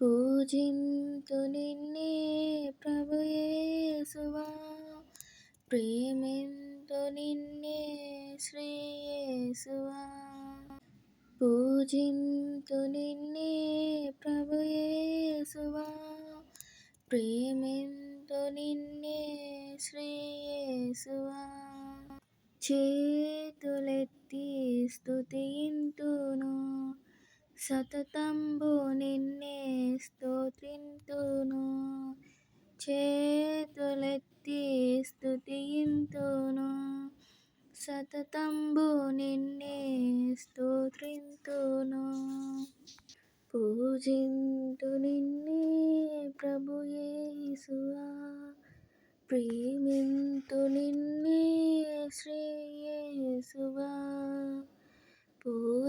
పూజింతు నిన్నే ప్రభుయేసువా ప్రేమింతు నిన్నే శ్రీయేసువా పూజింతు నిన్నే ప్రభుయేసువా ప్రేమింతు నిన్నే శ్రీయేసువా చేతులెత్తి స్తుతింతును. సతతంబు నిన్నే స్తోత్రింతును చేతులెత్తి స్తుతింతును సతతంబు నిన్నే స్తోత్రింతును పూజింతు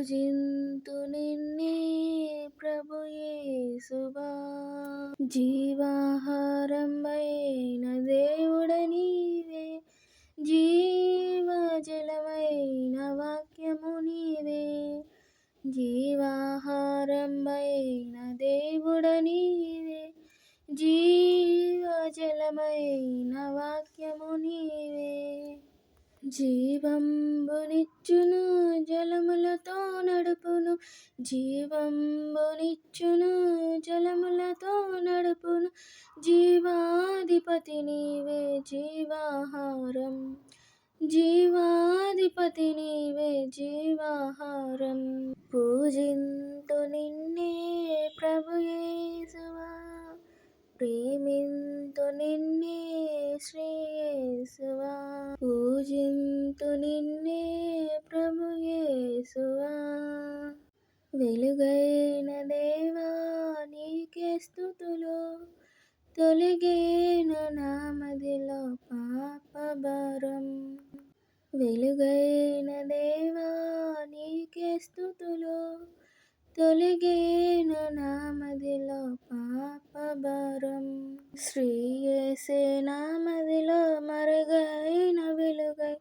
పూజింతు నిన్నే ప్రభుయేసువా జీవాహారమైన దేవుడ నీవే. జీవజలమైన వాక్యము నీవే. జీవాహారమైన దేవుడ నీవే. జీవజలమైన వాక్యము జీవంబునిచ్చును జలములతో నడుపును. జీవంబునిచ్చును జలములతో నడుపును. జీవాధిపతి నీవే జీవాహార వెలుగైన దేవా నీకే స్థుతులు. తొలగేన నామదిలో పాపభారం వెలుగైన దేవా నీకే స్థుతులు. తొలగేన నామదిలో పాపభారం శ్రీయేసే నామదిలో మరుగైన వెలుగై.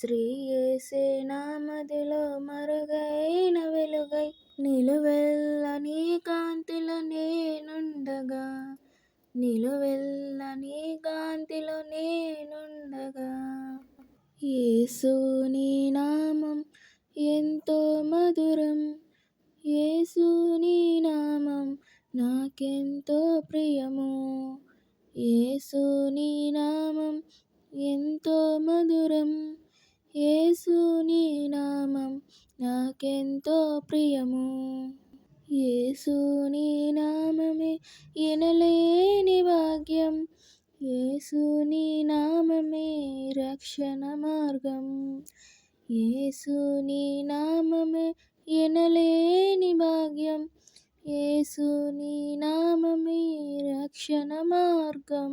శ్రీయేసే నామదిలో మరుగై నిలువెల్లని కాంతిలో నేనుండగా. యేసు నీ నామం ఎంతో మధురం. యేసు నీ నామం నాకెంతో ప్రియము. యేసు నీ నామం ఎంతో మధురం. యేసు నీ నామం నాకెంతో ప్రియము. యేసు నీ నామమే ఎనలేని భాగ్యం. యేసు నీ నామమే రక్షణ మార్గం. యేసు నీ నామమే ఎనలేని భాగ్యం. యేసు నీ నామమే రక్షణ మార్గం.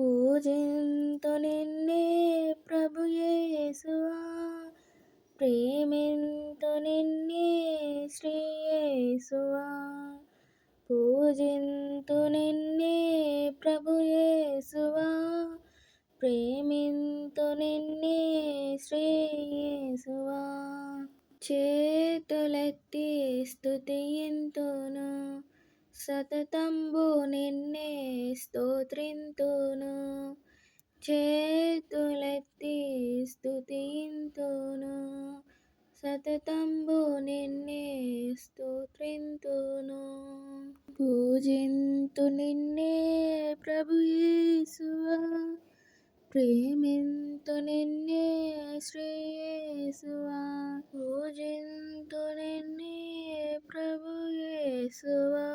పూజింతు నిన్నే యేసువా పూజింతు నిన్నే ప్రభు యేసువా ప్రేమింతు నిన్నే శ్రీయేసువా చేతులెత్తి స్థుతియింతును సతతంబు నిన్నే స్తోత్రింతును చేతులెత్తి స్తుతింతును సతతం పూజింతు నిన్నే ప్రభుయేసువా ప్రేమింతు నిన్నే శ్రేయసువా పూజింతు నిన్నే ప్రభు యేసువా